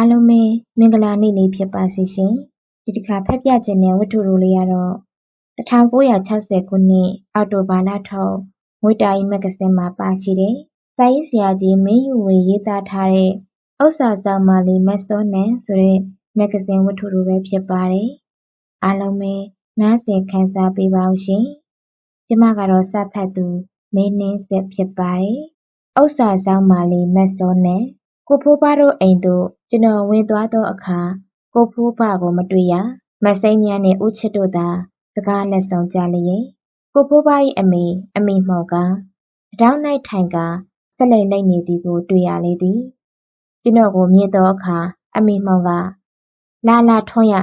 အားလုံးပဲမင်္ဂလာနေ့လေးဖြစ်ပါစေရှင်။ဒီတစ်ခါဖတ်ပြခြင်းတဲ့ဝတ္ထုတိုလေးကတော့1960ခုနှစ်အောက်တိုဘာလထုတ်ငွေတာရီမဂ္ဂဇင်းမှာပါရှိတဲ့စာရေးဆရာကြီးမင်းယူဝေရေးသားထားတဲ့ဥစ္စာဆောင်မာလီမတ်စောနန်ဆိုတဲ့မဂ္ဂဇင်းဝတ္ထုတိုပဲဖြစ်ပါတယ်။အားလုံးပဲနားဆင်ခံစားပေးပါဦးရှင်။ကျမကတော့စဖတ်သူမင်းနှင်းဆက်ဖြစ်ပါတယ်။ဥစ္စာဆောင်မာလီမတ်စောနန်ကိုဖိုးဘတို့အိမ်သို့ ကျွန်တော်ဝင်သွားသောအခါကိုဖိုးဘကိုမတွေ့ရ။မစိမ်းမြတ်နှင့်ဦးချစ်တို့သာစကားလက်ဆောင်ကြလျက်ကိုဖိုးဘ၏အမေအမိမှော်ကားတထောင်၌ထိုင်ကာဆက်လက်လိမ့်နေသည်ကိုတွေ့ရလေသည်။ကျွန်တော်ကိုမြင်သောအခါအမိမှော်ကလာလာထွန်းရ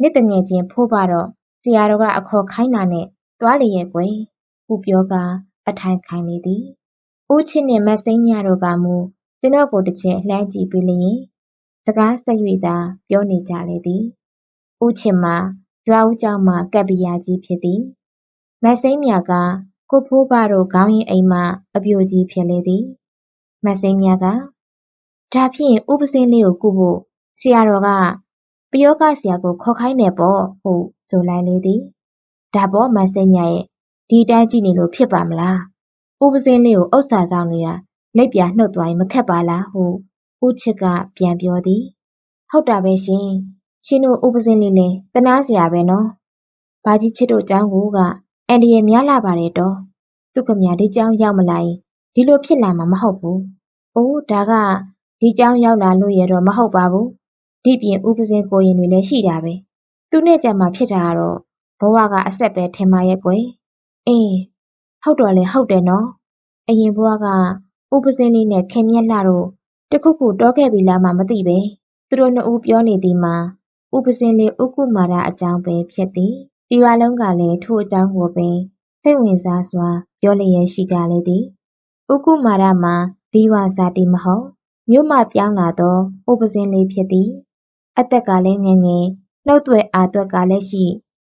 နေ့တငယ်ချင်းဖိုးဘတော့ဆရာတော်ကအခေါ်ခိုင်းတာနဲ့သွားလေရဲ့ကွယ်ဟုပြောကာအထိုင်ခိုင်လေသည်။ဦးချစ်နှင့်မစိမ်းမြတ်တို့ကမူကျွန်တော်ကိုတစ်ချက်လှမ်းကြည့်ပြီးလျင် စကားဆက်၍သာ ပြောနေကြလေသည်။ဦးချစ်မှာရွာဦးကျောင်းမှာကပ်ပိယာကြီးဖြစ်သည်။မစိမ်းမြကကိုဖိုးဘတို့ခေါင်းရင်းအိမ်မှအပြိုကြီးဖြစ်လေသည်။မစိမ်းမြကဒါဖြင့်ဥပစင်းလေးကိုကုဖို့ဆရာတော်ကပယောဂဆရာကိုခေါ်ခိုင်းတယ်ပေါ့ဟုဆိုလိုက်လေသည်။ဒါပေါ့မစိမ်းမြရဲ့ဒီတိုင်းကြည့်နေလို့ဖြစ်ပါမလား။ဥပစင်းလေးကိုဥစ္စာဆောင်လို့ရလက်ပြနှုတ်သွားရင်မခက်ပါလားဟု ဦးချစ်က ပြန်ပြောသည်။ဟုတ်တာပဲရှင်။ရှင်တို့ဥပစင်းလေးလည်းတနာစရာပဲနော်။ဘာကြီးချစ်တို့ကျောင်းကိုက အန်ဒီရဲ့များလာပါတယ်တော့။သူ့ကမြဒီကျောင်းရောက်မလာရင် ဒီလိုဖြစ်လာမှာ မဟုတ်ဘူး။အိုးဒါက ဒီကျောင်းရောက်လာလို့ရတော့ မဟုတ်ပါဘူး။ဒီပြင်ဥပစင်းကိုရင်တွေလည်း ရှိတာပဲ။သူနဲ့ကြမှာဖြစ်တာကတော့ ဘဝက အဆက်ပဲ ထင်ပါရဲ့ကွယ်။အေးဟုတ်တော့လေဟုတ်တယ်နော်။အရင်ဘဝကဥပစင်းလေးနဲ့ ခင်မြက်လှ တို့တခုခုတောခဲ့ပြီလားမှ မသိပဲ သူတို့နှစ်ဦးပြောနေသည်မှာ ဥပစင်းလေးဥက္ကုမာရအကြောင်းပဲဖြစ်သည်ဒီရွာလုံးကလည်း ထိုအကြောင်းကိုပင် စိတ်ဝင်စားစွာ ပြောလျက်ရှိကြလေသည်ဥက္ကုမာရမှာ ဒီဝါဇာတိမဟုတ် မြို့မှပြောင်းလာသော ဥပစင်းလေးဖြစ်သည် အသက်ကလည်းငယ်ငယ် နှုတ်သွဲအာသွက်ကလည်းရှိ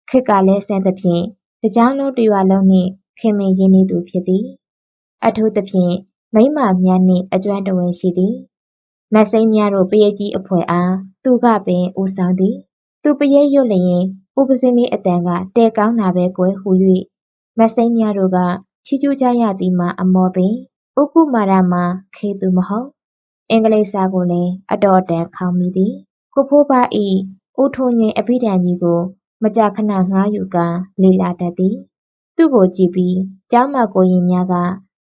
ခက်ကလည်းဆန်းသဖြင့် တကြောင်လုံးတရွာလုံးနှင့် ခင်မင်ရင်းနေသူဖြစ်သည် အထူးသဖြင့် မိန်းမများနှင့် အကျွမ်းတဝင်ရှိသည်။မတ်စိမ်းများတို့ ပရိတ်ကြီးအဖွဲ့အား သူကပင် ဦးဆောင်သည်။သူပရိတ်ရွတ်လျင် ဥပစင်းလေးအတန်ကတဲကောင်းတာပဲကွယ်ဟု၍မတ်စိမ်းများတို့က ချီးကျူးကြရသည်မှာ အမော်ပင်ဥက္ကုမာရမှာ ခေသူမဟုတ်။အင်္ဂလိပ်စာကိုလည်း အတော်တန်ခေါင်းမိသည်။ကိုဖိုးဘဤဦးထုံငယ်အဘိဓမ္မာကြီးကို မကြာခဏငှားယူကာ လေ့လာတတ်သည်။သူ့ကိုကြည့်ပြီး ကျောင်းမကိုရင်များက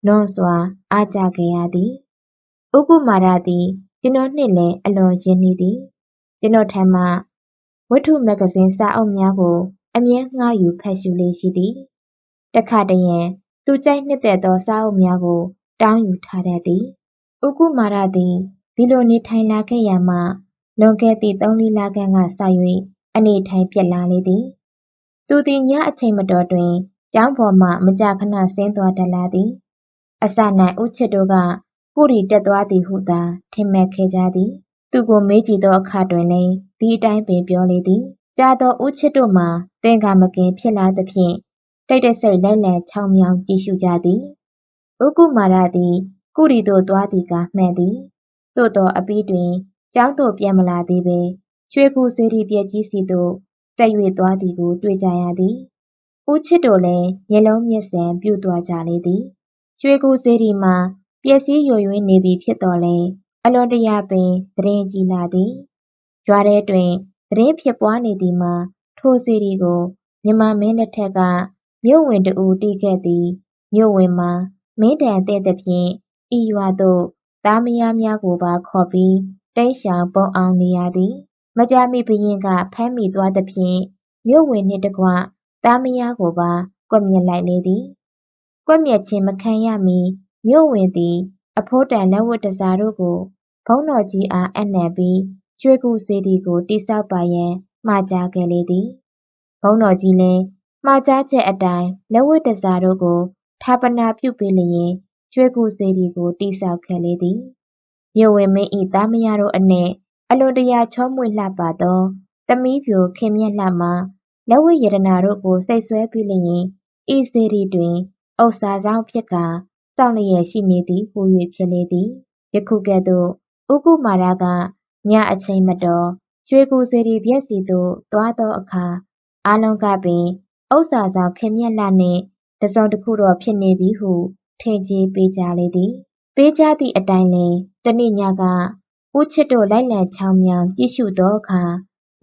လွန်စွာအားကျခဲ့ရသည်။ဥက္ကုမာရသည်ကျွန်တော်နှင့်လည်းအလွန်ရင်းနှီးသည်။ကျွန်တော်ထံမှဝတ္ထုမဂ္ဂဇင်းစာအုပ်များကို အမြဲငှားယူဖတ်ရှုလေ့ရှိသည်။တခါတရံသူကြိုက်နှစ်သက်သောစာအုပ်များကို တောင်းယူထားတတ်သည်။ဥက္ကုမာရသည်ဒီလိုနေထိုင်လာခဲ့ရာမှလွန်ခဲ့သည့်သုံးလေးလခန့်ကစ၍အနေအထိုင်ပျက်လာလေသည်။သူသည်ညအချိန်မတော်တွင်ကျောင်းပေါ်မှမကြာခဏဆင်းသွားတတ်လာသည် အစ၌ဦးချစ်တို့ကပုရီတက်သွားသည်ဟုသာထင်မှတ်ခဲ့ကြသည်။သူ့ကိုမေးကြည့်သောအခါတွင်လည်းဒီအတိုင်းပင်ပြောလေသည်။ကြာသောဦးချစ်တို့မှာသင်္ကာမကင်ဖြစ်လာသဖြင့်တိတ်တဆိတ်လိုက်လံချောင်းမြောင်းကြည့်ရှုကြသည်။ဥက္ကုမာရသည်ကုရီသို့သွားသည်ကားမှန်သည်။သို့သော်အပြီးတွင်ကျောင်းသို့ပြန်မလာသေးဘဲရွှေကူစေတီပြင်ကြီးဆီသို့တက်၍သွားသည်ကိုတွေ့ကြရသည်။ဦးချစ်တို့လည်းမျက်လုံးမျက်စံပြုသွားကြလေသည် ရွှေကူစေတီမှာပျက်စီးယိုယွင်းနေပြီဖြစ်သော်လည်းအလွန်တရာပင်သတင်းကြီးလာသည်။ရွာထဲတွင်သတင်းဖြစ်ပွားနေသည်မှာထိုစေတီကိုမြန်မာမင်းလက်ထက်ကမြို့ဝန်တစ်ဦးတည်ခဲ့သည်။မြို့ဝန်မှာမင်းထံသင့်သဖြင့်ဤရွာသို့သားမယားများကိုပါခေါ်ပြီးတိမ်းရှောင်ပုန်းအောင်းနေရသည်။မကြာမီဘုရင်ကဖမ်းမိသွားသဖြင့်မြို့ဝန်နှင့်တကွသားမယားကိုပါကွပ်မျက်လိုက်လေသည် ကွပ်မျက်ခြင်းမခံရမီ မြို့ဝန်သည် အဖိုးတန်လက်ဝတ်တန်ဆာတို့ကို ဘုန်းတော်ကြီးအားအပ်နှံပြီး ရွှေကူစေတီကို တည်ဆောက်ပါရန် မှာကြားခဲ့လေသည်။ဘုန်းတော်ကြီးလည်း မှာကြားချက်အတိုင်း လက်ဝတ်တန်ဆာတို့ကို ဌာပနာပြုပေးလျင် ရွှေကူစေတီကို တည်ဆောက်ခဲ့လေသည်။မြို့ဝန်မင်း၏သားမယားတို့အနက် အလွန်တရာချောမွေ့လှပသော သမီးပျိုခင်မြတ်လှမှာ လက်ဝတ်ရတနာတို့ကို စိတ်ဆွဲပြီးလျင် ဤစေတီတွင် ဥစ္စာစောင့်ဖြစ်ကာစောင့်လျက်ရှိနေသည်ဟူ၍ဖြစ်လေသည်။ယခုကဲ့သို့ဥက္ကုမာရကညအချိန်မတော်ရွှေကူစေတီပြက်စီသို့သွားသောအခါအားလုံးကပင်ဥစ္စာဆောင်ခင်မြတ်လှနှင့်တစုံတစ်ခုတော့ဖြစ်နေပြီဟုထင်ကြေးပေးကြလေသည်။ပေးကြသည့်အတိုင်းလင်တနေ့ညကဦးချစ်တို့လိုက်လံချောင်းမြောင်ကြည့်ရှုသောအခါ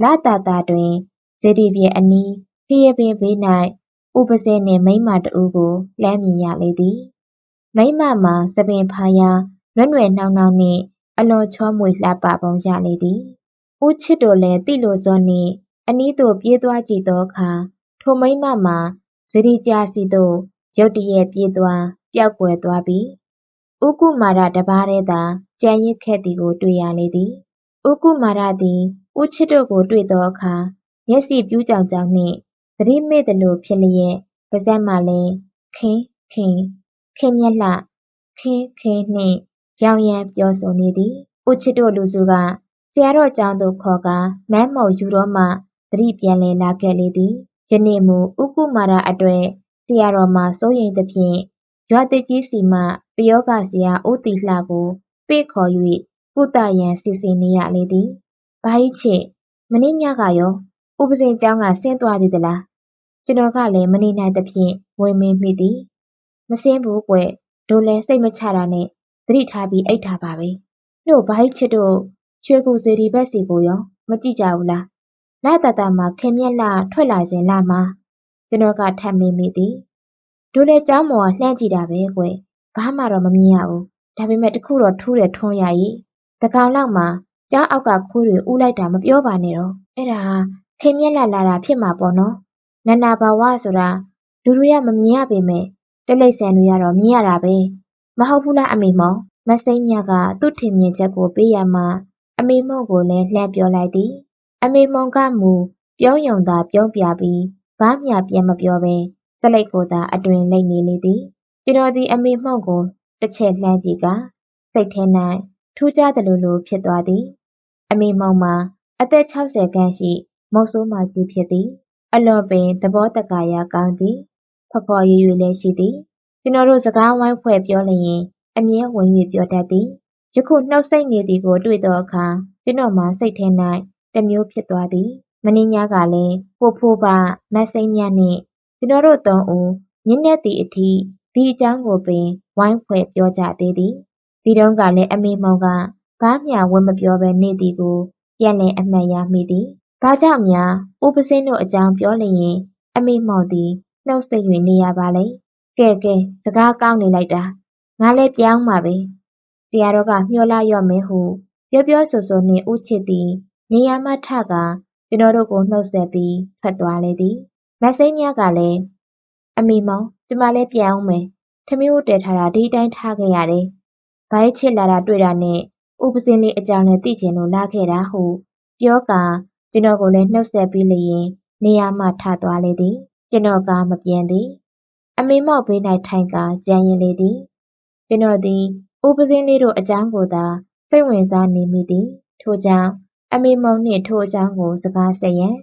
လသာသာတွင်စေတီပြင်အနီးဖျားပင်ဘေး၌ ဥပဇင်းနှင့် မိန်းမတဦးကို လှမ်းမြင်ရလေသည်။မိန်းမမှာ ဆံပင်ဖားရာနွဲ့နွယ်နှောင်းနှောင်းနှင့် အလွန်ချောမွေလှပပုံရလေသည်။ဦးချစ်တို့လည်း သိလိုစွနှင့် အနီးသို့ ပြေးသွားကြည့်သောအခါ ထိုမိန်းမမှာစေတီကျဆီသို့ ရုတ်တရက် ပြေးသွား ပျောက်ကွယ်သွားပြီးဦးကုမာရတပါးတည်းသာ ကျန်ရစ်ခဲ့သည်ကို တွေ့ရလေသည်။ဦးကုမာရသည် ဦးချစ်တို့ကို တွေ့သောအခါ မျက်စိပြူးကြောင်ကြောင်နှင့် သတိမေ့သလိုဖြစ်လျက်ပါးစပ်မှာလည်းခင်ခင်ခင်မြတ်လှခင်ခင်နှင့်ရောင်ရမ်းပြောဆိုနေသည်။ဦးချစ်တို့လူစုကဆရာတော်ကျောင်းသို့ခေါ်ကာမန်းမော်ယူတော့မှသတိပြန်လည်လာခဲ့လေသည်။ယနေ့မူဦးကုမာရအတွက်ဆရာတော်မှာစိုးရိမ်သဖြင့်ရွာသစ်ကြီးဆီမှပယောဂဆရာဦးသီလှကိုပေ့ခေါ်၍ကုသရန်စီစဉ်နေရလေသည်။ဘာကြီးချစ်မနေ့ညကရောဥပဇင်ကျောင်းကဆင်းသွားသေးသလား။ ကျွန်တော်ကလည်းမနေနိုင်သဖြင့်ဝင်မင်းမိသည်။မဆင်းဘူးကွတို့လည်းစိတ်မချတာနဲ့သတိထားပြီးအိတ်ထားပါပဲ။တို့ဘာကြီးချစ်တို့ရွှေကူစေတီဘက်စီကိုရောမကြည့်ကြဘူးလား။လာတတမှာခင်မြက်လာထွက်လာခြင်းလာမှာကျွန်တော်ကထပ်မင်းမိသည်။တို့လည်းကျောင်းမော်လှမ်းကြည့်တာပဲကွဘာမှတော့မမြင်ရဘူး။ဒါပေမဲ့တခုတော့ထူးတယ်ထွန်းရည်။တကောင်လောက်မှာကျောင်းအောက်ကခိုးတွေဥလိုက်တာမပြောပါနဲ့တော့။အဲ့ဒါခင်မြက်လာလာတာဖြစ်မှာပေါ့နော်။ နန္နာဘာဝဆိုတာလူတွေကမမြင်ရပေမဲ့တလိမ့်ဆန်တွေကတော့မြင်ရတာပဲ။မဟုတ်ဘူးလားအမေမောင်။မစိမ့်မြကသူ့ထင်မြင်ချက်ကိုပေးရမှအမေမောင်ကိုလည်းလှမ်းပြောလိုက်သည်။အမေမောင်ကမူပြုံးယုံသာပြုံးပြပြီးဘာမျှပြန်မပြောဘဲစလိတ်ကိုသာအတွင်လိမ့်နေလေသည်။ကျွန်တော်သည်အမေမောင်ကိုတစ်ချက်လှမ်းကြည့်ကစိတ်ထဲ၌ထူးခြားသလိုလိုဖြစ်သွားသည်။အမေမောင်မှာအသက်၆၀ခန့်ရှိမုဆိုးမကြီးဖြစ်သည်။ အလွန်ပင် သဘောသကာယကောင်းသည်။ဖော်ဖော်ရွယ်ရွယ်လည်းရှိသည်။ကျွန်တော်တို့ စကားဝိုင်းဖွဲ့ပြောလျင် အမြဲဝင်၍ပြောတတ်သည်။ယခု နှုတ်ဆိတ်နေသည်ကို တွေ့သောအခါ ကျွန်တော်မှာ စိတ်ထဲ၌တမျိုးဖြစ်သွားသည်။မနေ့ညကလည်း ကိုဖိုးဘ၊မစိမ်းမြတ်နှင့် ကျွန်တော်တို့သုံးဦး ညဉ့်နက်သည်အထိ ဒီအကြောင်းကိုပင် ဝိုင်းဖွဲ့ပြောကြသေးသည်။ဒီတုန်းကလည်း အမေမောင်က ဘာမျှဝင်မပြောဘဲနေသည်ကို ပြန်လည်အမှတ်ရမိသည်။ ဘာကြောင့်များဦးပဉ္စင်းတို့အကြောင်းပြောလျင် အမေမောင်သည်နှုတ်ဆိတ်၍နေရပါလဲ။ကဲကဲစကားကောင်းနေလိုက်တာ။ငါလည်းပြန်ဦးမှာပဲ။ဆရာတော်ကမျှော်လရော့မယ်ဟုပြောပြောဆိုဆိုနှင့်ဦးချစ်သည်နေရာမှထကာကျွန်တော်တို့ကိုနှုတ်ဆက်ပြီးထွက်သွားလေသည်။မစိမ်းမြကလည်းအမေမောင်ကျမလည်းပြန်ဦးမယ်။ထမင်းဝတ်တည်ထားတာဒီအတိုင်းထားခဲ့ရတယ်။ဘာချစ်လာတာတွေ့တာနဲ့ဥပစင်းလေးအကြောင်းလည်းသိချင်လို့လာခဲ့တာဟုပြောကာ ကျွန်တော်ကိုလည်းနှုတ်ဆက်ပြီးလျင်နေရာမှထသွားလေသည်။ကျွန်တော်ကမပြန်သည်။အမေမောက်ဘေး၌ထိုင်ကာကြံရင်လေသည်။ကျွန်တော်သည်ဥပစင်းလေးတို့အကြောင်းကိုသာစိတ်ဝင်စားနေမိသည်။ထို့ကြောင့်အမေမောင်နှင့်ထိုအကြောင်းကိုစကားဆက်ရန်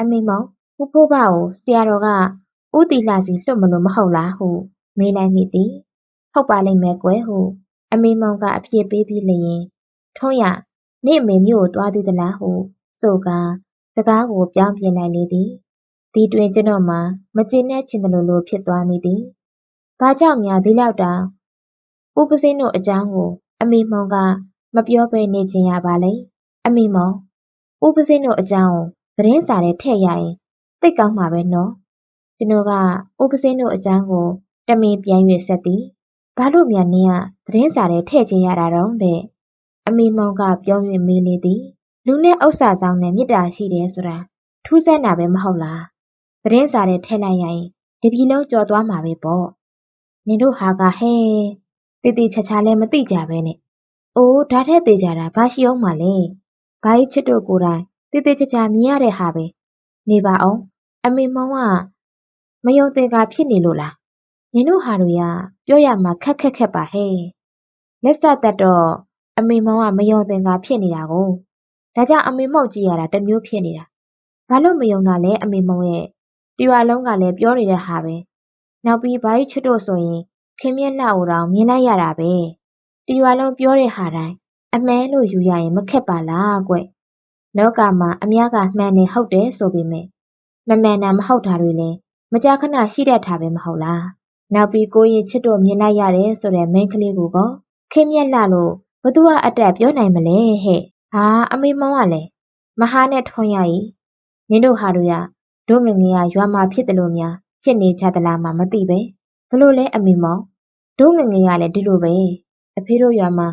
အမေမောင်ဦးဖိုးဘကိုဆရာတော်ကဦးတီလှစီလွှတ်မလို့မဟုတ်လားဟုမေးလိုက်မိသည်။ဟုတ်ပါလိမ့်မယ်ကွယ်ဟုအမေမောင်ကအပြစ်ပေးပြီးလျင်ထွန်းရနေ့အမေမြို့ကိုသွားသေးသလားဟု ဆိုကာစကားကိုပြောင်းပြင်လိုက်လေသည်။ဒီတွင်ကျွန်တော်မှာမကျေနပ်ချင်သလိုလိုဖြစ်သွားမိသည်။ဘာကြောင့်များဒီလောက်တောင်ဦးပစင်းတို့အကြောင်းကို အမေမောင်က မပြောဘဲနေချင်ရပါလဲ။အမေမောင်ဦးပစင်းတို့အကြောင်းကိုသတင်းစာထဲထည့်ရရင်သိပ်ကောင်းမှာပဲနော်။ကျွန်တော်ကဦးပစင်းတို့အကြောင်းကိုတမင်ပြန်၍ဆက်သည်။ဘာလို့များနင်းကသတင်းစာထဲထည့်ချင်ရတာတုန်းတဲ့အမေမောင်ကပြော၍မေးလေသည်။ လူနဲ့ဥစ္စာဆောင်နဲ့မေတ္တာရှိတယ်ဆိုတာထူးဆန်းတာပဲမဟုတ်လား။သတင်းစာထဲထည့်လိုက်ရရင်တပြည်လုံးကြော်သွားမှာပဲပေါ့။နင်တို့ဟာကဟဲတေတေချာချာလည်းမသိကြပဲနဲ့။အိုးဒါထက်သေးကြတာဘာရှိအောင်မလဲ။ဘာကြီးချစ်တို့ကိုယ်တိုင်တေတေချာချာမြင်ရတဲ့ဟာပဲ။နေပါအောင်အမေမောင်ကမယုံသင်္ကာဖြစ်နေလို့လား။နင်တို့ဟာတွေကပြောရမှာခက်ခက်ခက်ပါဟဲ့။လက်စတတ်တော့အမေမောင်ကမယုံသင်္ကာဖြစ်နေတာကို။ ဒါကြောင့်အမေမောက်ကြည့်ရတာတမျိုးဖြစ်နေတာ။ဘာလို့မယုံတာလဲအမေမောင်ရဲ့။ဒီဝါလုံးကလည်းပြောနေတဲ့ဟာပဲ။နောက်ပြီးဘာကြီးချစ်တို့ဆိုရင်ခင်မျက်နှာကိုတောင်မြင်လိုက်ရတာပဲ။ဒီဝါလုံးပြောတဲ့ဟာတိုင်းအမှန်လို့ယူရရင်မခက်ပါလားကွ။လောကမှာအများကမှန်တယ်ဟုတ်တယ်ဆိုပေမဲ့မမှန်တာမဟုတ်တာတွေလည်းမကြာခဏရှိတတ်တာပဲမဟုတ်လား။နောက်ပြီးကိုရင်ချစ်တို့မြင်လိုက်ရတယ်ဆိုတဲ့မိန်းကလေးကိုကောခင်းမြက်လှလို့ဘသူကအတက်ပြောနိုင်မလဲဟဲ့။ ဟာအမေမောင်ကလည်းမဟာနဲ့ထွန်းရည်နင်တို့ဟာတို့ရတို့ငငယ်ကရွာမှာဖြစ်တယ်လို့များဖြစ်နေကြသလားမှမသိပဲဘလို့လဲအမေမောင်တို့ငငယ်ကလည်းဒီလိုပဲအဖေတို့ရွာမှာ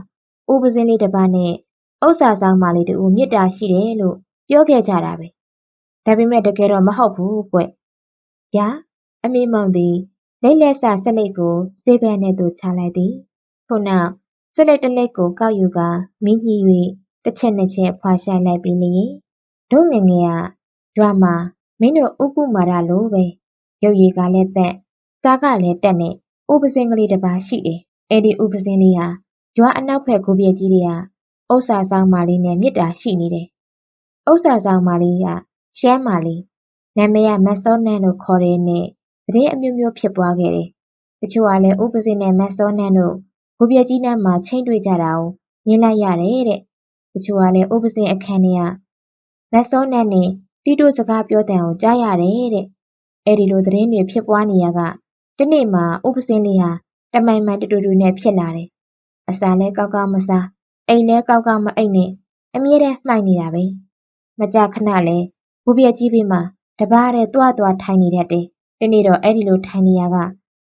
ဦးပစင်းလေးတစ်ပါးနဲ့ဥစ္စာဆောင်မလေးတူမြစ်တာရှိတယ်လို့ပြောခဲ့ကြတာပဲဒါပေမဲ့တကယ်တော့မဟုတ်ဘူးကွ။ညာအမေမောင်သည်လက်လက်ဆဆက်လက်ကိုစေးပန်းနဲ့သူချလိုက်သည်ထို့နောက်ဆက်လက်တစ်လက်ကိုကောက်ယူကမင်းကြီး၍ တစ်ချက်နှစ်ချက်ဖွာဆိုင်လိုက်ပြီးလျင်တို့ငငယ်ကရွာမှာမင်းတို့ဥပုမာရလိုပဲရုပ်ရည်ကလည်းတက်စားကလည်းတက်နဲ့ဥပစင်းကလေးတစ်ပါးရှိတယ်အဲ့ဒီဥပစင်းလေးဟာရွာအနောက်ဘက်ကိုပြည့်ကြီးတွေကဥစ္စာဆောင်မာလေးနဲ့မြစ်တာရှိနေတယ်ဥစ္စာဆောင်မာလေးကရှမ်းမာလေးနာမည်ကမတ်စောနန်းလို့ခေါ်တဲ့နဲ့သတင်းအမျိုးမျိုးဖြစ်ပွားခဲ့တယ်တချို့ကလည်းဥပစင်းနဲ့မတ်စောနန်းတို့ကိုပြည့်ကြီးနားမှာချိန်တွေ့ကြတာကိုမြင်လိုက်ရတယ်တဲ့တ ချို့ကလည်းဥပစင်းအခန်းထဲကမတ်စောနန်းနဲ့တီတိုစကားပြောတဲ့ကိုကြားရတယ်တဲ့အဲ့ဒီလိုသတင်းတွေဖြစ်ပွားနေရကတနေ့မှာဥပစင်းလေးဟာတမိုင်မိုင်တူတူနဲ့ဖြစ်လာတယ်။အစာလဲကောက်ကောက်မစားအိမ်လဲကောက်ကောက်မအိပ်နဲ့အမြဲတမ်းမှိုက်နေတာပဲ။မကြခဏလဲဘူပြက်ကြီးဘေးမှာတပားတဲ့တွားတွားထိုင်နေတတ်တယ်။ဒီနေ့တော့အဲ့ဒီလိုထိုင်နေရက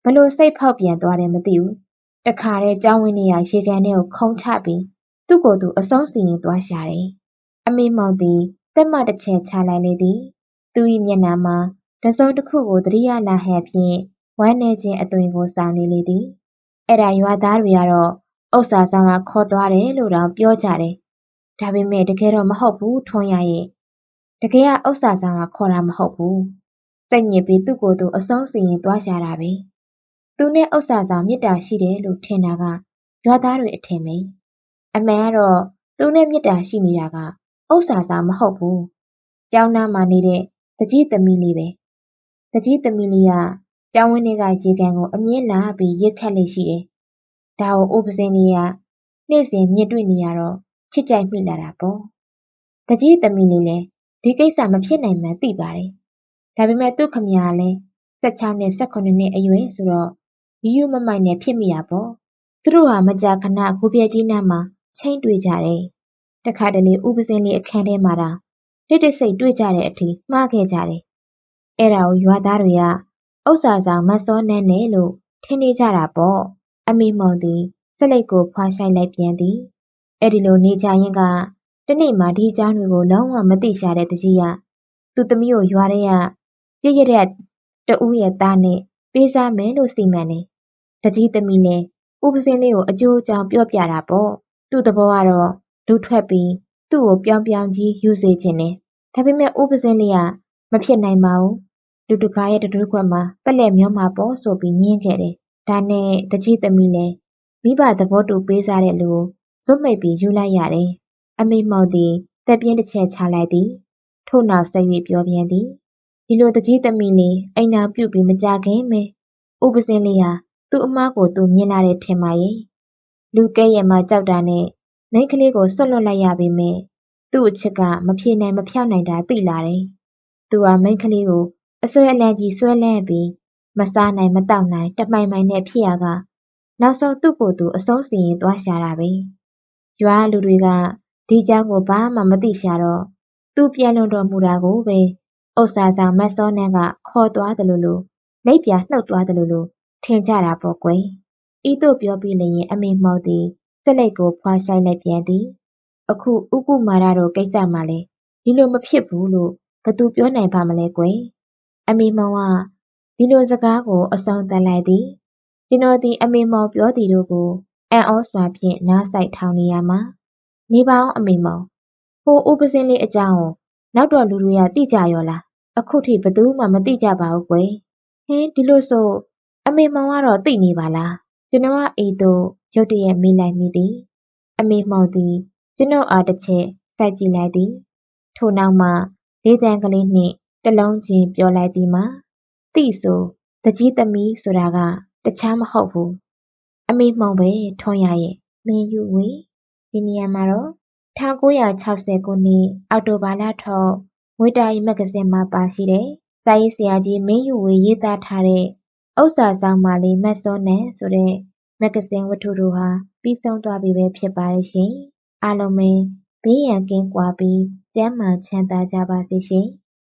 ဘလို့စိတ်ဖောက်ပြန်သွားတယ်မသိဘူး။တခါတည်းကြောင်းဝင်းနေရရေကန်ထဲကိုခုံချပြီး သူ့ကိုယ်သူအဆုံးစီရင်သွားရှာတယ်။အမေမောင်သည်တက်မတစ်ချက်ချလိုက်လေသည်။သူ၏မျက်နှာမှာတစုံတစ်ခုကိုသတိရလာဟန်ဖြင့်ဝမ်းနည်းခြင်းအသွင်ကိုဆောင်နေလေသည်။အဲ့ဒါရွာသားတွေကတော့ဥစ္စာဆောင်ကခေါ်သွားတယ်လို့တောင်ပြောကြတယ်။ဒါပေမဲ့တကယ်တော့မဟုတ်ဘူးထွန်းရရဲ့။တကယ်ကဥစ္စာဆောင်ကခေါ်တာမဟုတ်ဘူး။စိတ်ညစ်ပြီးသူ့ကိုယ်သူအဆုံးစီရင်သွားရှာတာပဲ။သူနဲ့ဥစ္စာဆောင်မြစ်တာရှိတယ်လို့ထင်တာကရွာသားတွေအထင်ပဲ။ အမှန်ကတော့သူနဲ့မြစ်တာရှိနေတာကဥစ္စာဆောင်မဟုတ်ဘူး။ကျောင်းသားမှာနေတဲ့တကြီးသမီးလေးပဲ။တကြီးသမီးလေးကကျောင်းဝင်းထဲကရေကန်ကိုအမြဲလာပြီးရေခတ်လေ့ရှိတယ်။ဒါကိုဥပစင်းလေးကနေ့စဉ်မြင်တွေ့နေရတော့ချစ်ကြိုက်မိလာတာပေါ့။တကြီးသမီးလေးလည်းဒီကိစ္စမဖြစ်နိုင်မှန်းသိပါတယ်။ဒါပေမဲ့သူ့ခမရလည်း16နဲ့18နှစ်အရွယ်ဆိုတော့ယူယူမမိုက်နဲ့ဖြစ်မိတာပေါ့။သူတို့ဟာမကြာခဏကိုပြက်ကြီးနားမှာ ချိန်တွေ့ကြတယ်။တခါတလေဥပစင်းလေးအခန်းထဲမှာတာတိတ်တိတ်ဆိတ်တွေ့ကြတဲ့အထိမှားခဲ့ကြတယ်။အဲ့ဒါကိုရွာသားတွေကဥစ္စာဆောင်မတ်စောနန်းနဲ့လို့ထင်နေကြတာပေါ့အမေမောင်သည်စလိတ်ကိုဖွာဆိုင်လိုက်ပြန်သည်အဲ့ဒီလိုနေကြရင်ကတနေ့မှဒီအကြောင်းတွေကိုလုံးဝမသိရှာတဲ့တကြီးကသူ့သမီးကိုရွာထဲကကြည့်ရတဲ့တဦးရဲ့သားနဲ့ပေးစားမယ်လို့စီမံတယ်တကြီးသမီးလည်းဥပစင်းလေးကိုအကျိုးအကြောင်းပြောပြတာပေါ့ သူ့သဘောကတော့လူထွက်ပြီးသူ့ကိုပြောင်ပြောင်ကြီးယူစေခြင်းနဲ့ဒါပေမဲ့ဥပစင်းလေးကမဖြစ်နိုင်ပါဘူးလူတကာရဲ့တတွေးခွက်မှာပက်လက်မျောမှာပေါ့ဆိုပြီးညင်းခဲ့တယ်။ဒါနဲ့တကြီးသမီးလည်းမိဘသဘောတူပေးစားတဲ့လူကိုဇွတ်မိတ်ပြီးယူလိုက်ရတယ်။အမေမောင်သည်တက်ပြင်းတစ်ချက်ချလိုက်သည်။ထို့နောက်ဆက်၍ပြောပြန်သည်။ဒီလိုတကြီးသမီးလေးအိမ်နာပြုတ်ပြီးမကြခင်မဲဥပစင်းလေးဟာသူ့အမားကိုသူမြင်လာတဲ့ထင်ပါရဲ့။ လူကဲ့ရဲ့မှာ ကြောက်တာနဲ့ မိန်းကလေးကို စွန့်လွှတ်လိုက်ရပေမယ့် သူ့အချစ်က မဖြေနိုင် မဖျောက်နိုင်တာ သိလာတယ်။သူဟာ မိန်းကလေးကို အစွဲအလန်းကြီး စွဲလန်းပြီး မစားနိုင် မသောက်နိုင် တမိုင်မိုင်နဲ့ ဖြစ်ရာက နောက်ဆုံး သူ့ကိုယ်သူ အဆုံးစီရင် သွားရှာတာပဲ။ရွာကလူတွေက ဒီအကြောင်းကို ဘာမှမသိရှာတော့ သူပြန်လွန်တော်မူတာကိုပဲ ဥစ္စာဆောင် မစောနန္ဒက ခေါ်သွားသလိုလို လိပ်ပြာနှုတ်သွားသလိုလို ထင်ကြတာပေါ့ကွယ် ဤသို့ပြောပြီးလျင် အမေမော်သည်စက်လက်ကိုဖွာဆိုင်လိုက်ပြန်သည်။အခုဥကုမာရတို့ကိစ္စမှလည်းဒီလိုမဖြစ်ဘူးလို့ဘသူပြောနိုင်ပါမလဲကွယ်။အမေမောင်ကဒီလိုစကားကိုအဆုံးသတ်လိုက်သည်။ကျွန်တော်သည်အမေမောင်ပြောသည်တို့ကိုအံ့ဩစွာဖြင့်နားစိုက်ထောင်နေရမှာ။နေပါဦးအမေမောင်။ဟိုဥပစင်းလေးအကြောင်းကိုနောက်တော့လူတွေကသိကြရောလား။အခုထိဘသူမှမသိကြပါဘူးကွယ်။ဟင်းဒီလိုဆိုအမေမောင်ကတော့သိနေပါလား။ ကျွန်တော်ကအိမ်သို့ရုတ်တရက်မေးလိုက်မိသည်။အမေမောင်သည်ကျွန်ုပ်အားတစ်ချက်စိုက်ကြည့်လိုက်သည်။ထိုနောက်မှလေးတန်းကလေးနှင့်တလုံးချင်းပြောလိုက်သည်မှာသိဆိုတကြီးသမီးဆိုတာကတခြားမဟုတ်ဘူးအမေမှုံပဲထွန်းရရဲ့မင်းယူဝေဒီနေရာမှာတော့1960ခုနှစ်အောက်တိုဘာလထုတ်ငွေတာရီမဂ္ဂဇင်းမှာပါရှိတဲ့စာရေးဆရာကြီးမင်းယူဝေရေးသားထားတဲ့ ဥစ္စာဆောင်ပါလေမတ်စောနံဆိုတဲ့မဂ္ဂဇင်းဝတ္ထုတို့ဟာပြီးဆုံးသွားပြီပဲဖြစ်ပါတယ်ရှင်။အားလုံးပဲဘေးရန်ကင်းကွာပြီးကျန်းမာချမ်းသာကြပါစေရှင်။